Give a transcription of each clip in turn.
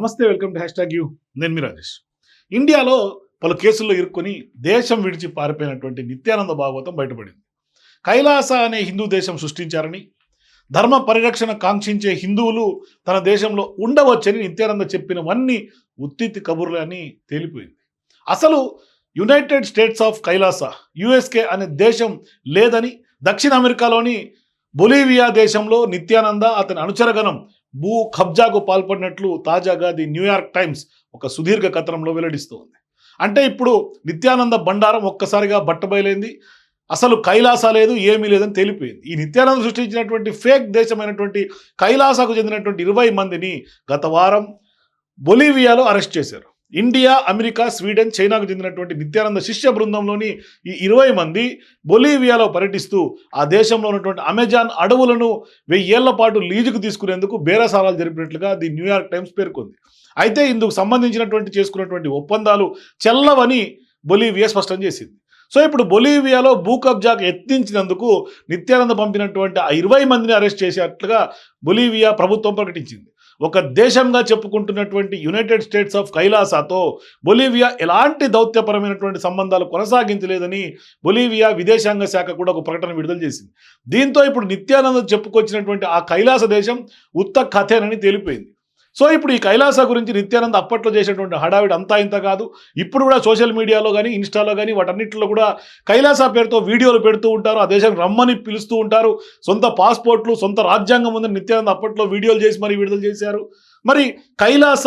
నమస్తే welcome to hashtag U. నేను మీ రాజేష్. ఇండియాలో పలు కేసుల్లో ఇరుక్కొని దేశం విడిచి పారిపోయినటువంటి నిత్యానంద భాగవతం బయటపడింది. కైలాస అనే హిందూ దేశం సృష్టించారని ధర్మ పరిరక్షణ కాంక్షించే హిందువులు తన దేశంలో ఉండవచ్చని నిత్యానంద చెప్పినవన్నీ ఉత్తితి కబుర్లు అని తేలిపోయింది. అసలు United States of Kailasa USK అనే దేశం లేదని దక్షిణ అమెరికాలోని బొలీవియా దేశంలో నిత్యానంద అతని అనుచరగణం భూ కబ్జాకు పాల్పడినట్లు తాజాగా ది న్యూయార్క్ టైమ్స్ ఒక సుదీర్ఘ కథనంలో వెల్లడిస్తోంది. అంటే ఇప్పుడు నిత్యానంద బండారం ఒక్కసారిగా బట్టబయలైంది అసలు కైలాస లేదు ఏమీ లేదని తెలిపింది ఈ నిత్యానంద సృష్టించినటువంటి ఫేక్ దేశమైనటువంటి కైలాసకు చెందినటువంటి ఇరవై మందిని గత వారం బొలీవియాలో అరెస్ట్ చేశారు. ఇండియా అమెరికా స్వీడన్ చైనాకు చెందినటువంటి నిత్యానంద శిష్య బృందంలోని ఈ ఇరవై మంది బొలీవియాలో పర్యటిస్తూ ఆ దేశంలో ఉన్నటువంటి అమెజాన్ అడవులను వెయ్యేళ్ళ పాటు లీజుకు తీసుకునేందుకు బేరసారాలు జరిపినట్లుగా ది న్యూయార్క్ టైమ్స్ పేర్కొంది. అయితే ఇందుకు సంబంధించినటువంటి చేసుకున్నటువంటి ఒప్పందాలు చెల్లవని బొలీవియా స్పష్టం చేసింది. సో ఇప్పుడు బొలీవియాలో భూ కబ్జాకు యత్నించినందుకు నిత్యానంద పంపినటువంటి ఆ ఇరవై మందిని అరెస్ట్ చేసేట్లుగా బొలీవియా ప్రభుత్వం ప్రకటించింది. ఒక దేశంగా చెప్పుకుంటున్నటువంటి యునైటెడ్ స్టేట్స్ ఆఫ్ కైలాసాతో బొలీవియా ఎలాంటి దౌత్యపరమైనటువంటి సంబంధాలు కొనసాగించలేదని బొలీవియా విదేశాంగ శాఖ కూడా ఒక ప్రకటన విడుదల చేసింది. దీంతో ఇప్పుడు నిత్యానంద చెప్పుకొచ్చినటువంటి ఆ కైలాస దేశం ఉత్త కథేనని తేలిపోయింది. సో ఇప్పుడు ఈ కైలాస గురించి నిత్యానంద్ అప్పట్లో చేసేటువంటి హడావిడి అంతా ఇంత కాదు. ఇప్పుడు కూడా సోషల్ మీడియాలో కానీ ఇన్స్టాలో కానీ వాటన్నిటిలో కూడా కైలాస పేరుతో వీడియోలు పెడుతూ ఉంటారు. ఆ దేశం రమ్మని పిలుస్తూ ఉంటారు. సొంత పాస్పోర్ట్లు సొంత రాజ్యాంగం ఉందని నిత్యానంద అప్పట్లో వీడియోలు చేసి మరి విడుదల చేశారు. మరి కైలాస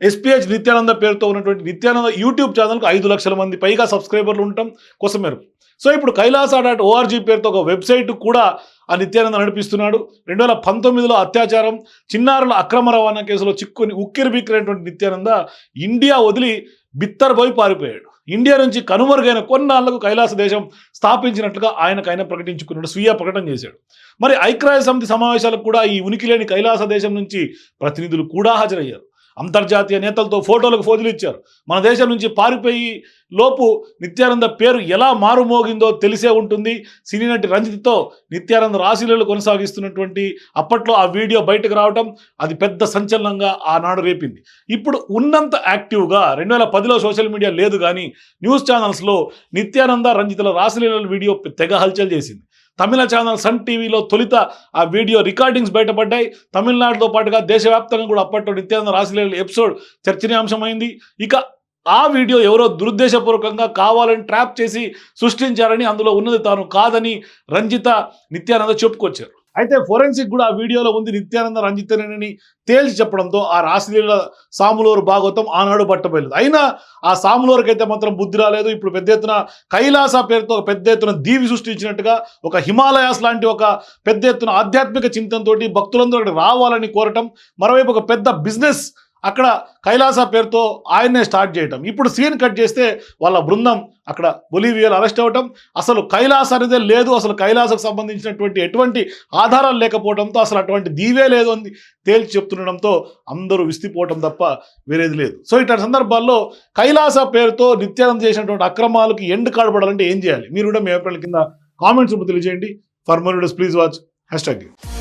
ఎస్పీహెచ్ నిత్యానంద పేరుతో ఉన్నటువంటి నిత్యానంద యూట్యూబ్ ఛానల్కు ఐదు లక్షల మంది పైగా సబ్స్క్రైబర్లు ఉండటం కోసం మేరకు సో ఇప్పుడు కైలాస డాట్ ఓఆర్జీ పేరుతో ఒక వెబ్సైట్ కూడా ఆ నిత్యానంద నడిపిస్తున్నాడు. రెండు వేల పంతొమ్మిదిలో అత్యాచారం చిన్నారుల అక్రమ రవాణా కేసులో చిక్కుని ఉక్కిరి బిక్కిరైనటువంటి నిత్యానంద ఇండియా వదిలి బిత్తరపోయి పారిపోయాడు. ఇండియా నుంచి కనుమరుగైన కొన్నాళ్ళకు కైలాస దేశం స్థాపించినట్లుగా ఆయనకు ఆయన ప్రకటించుకున్నాడు. స్వీయ ప్రకటన చేశాడు. మరి ఐక్యరాజ్య సమితి సమావేశాలకు కూడా ఈ ఉనికి లేని కైలాస దేశం నుంచి ప్రతినిధులు కూడా హాజరయ్యారు. అంతర్జాతీయ నేతలతో ఫోటోలకు ఫోజులు ఇచ్చారు. మన దేశం నుంచి పారిపోయి లోపు నిత్యానంద పేరు ఎలా మారుమోగిందో తెలిసే ఉంటుంది. సినీ నటి రంజిత్తో నిత్యానంద రాశిలలో కొనసాగిస్తున్నటువంటి అప్పట్లో ఆ వీడియో బయటకు రావటం అది పెద్ద సంచలనంగా ఆనాడు రేపింది. ఇప్పుడు ఉన్నంత యాక్టివ్గా రెండు వేల పదిలో సోషల్ మీడియా లేదు కానీ న్యూస్ ఛానల్స్లో నిత్యానంద రంజితుల రాశీలీల వీడియో తెగ హల్చల్ చేసింది. తమిళ ఛానల్ సన్ టీవీలో తొలిత ఆ వీడియో రికార్డింగ్స్ బయటపడ్డాయి. తమిళనాడుతో పాటుగా దేశవ్యాప్తంగా కూడా అప్పట్లో నిత్యానంద రాశిలీల ఎపిసోడ్ చర్చనీయాంశమైంది. ఇక ఆ వీడియో ఎవరో దురుద్దేశపూర్వకంగా కావాలని ట్రాప్ చేసి సృష్టించారని అందులో ఉన్నది తాను కాదని రంజిత నిత్యానంద చెప్పుకొచ్చారు. అయితే ఫోరెన్సిక్ కూడా ఆ వీడియోలో ఉంది. నిత్యానంద రంజితనేనని తేల్చి చెప్పడంతో ఆ రాశిలీల సాములూరు భాగవతం ఆనాడు బట్టబయలేదు అయినా ఆ సాములూరుకి అయితే మాత్రం బుద్ధి రాలేదు. ఇప్పుడు పెద్ద ఎత్తున కైలాస పేరుతో ఒక పెద్ద ఎత్తున దీవి సృష్టించినట్టుగా ఒక హిమాలయాస్ లాంటి ఒక పెద్ద ఎత్తున ఆధ్యాత్మిక చింతనతోటి భక్తులందరూ అక్కడ రావాలని కోరటం మరోవైపు ఒక పెద్ద బిజినెస్ అక్కడ కైలాస పేరుతో ఆయన్నే స్టార్ట్ చేయటం. ఇప్పుడు సీన్ కట్ చేస్తే వాళ్ళ బృందం అక్కడ బొలీవియాలో అరెస్ట్ అవ్వటం. అసలు కైలాస అనేదే లేదు. అసలు కైలాసకు సంబంధించినటువంటి ఎటువంటి ఆధారాలు లేకపోవడంతో అసలు అటువంటి దీవే లేదు అని తేల్చి చెప్తుండడంతో అందరూ విస్తిపోవటం తప్ప వేరేది లేదు. సో ఇట్లాంటి సందర్భాల్లో కైలాస పేరుతో నిత్యానంద చేసినటువంటి అక్రమాలకు ఎండ్ కాడబడాలంటే ఏం చేయాలి? మీరు కూడా మీ అభిప్రాయాల కింద కామెంట్స్ తెలియజేయండి. For more please watch. Hashtag.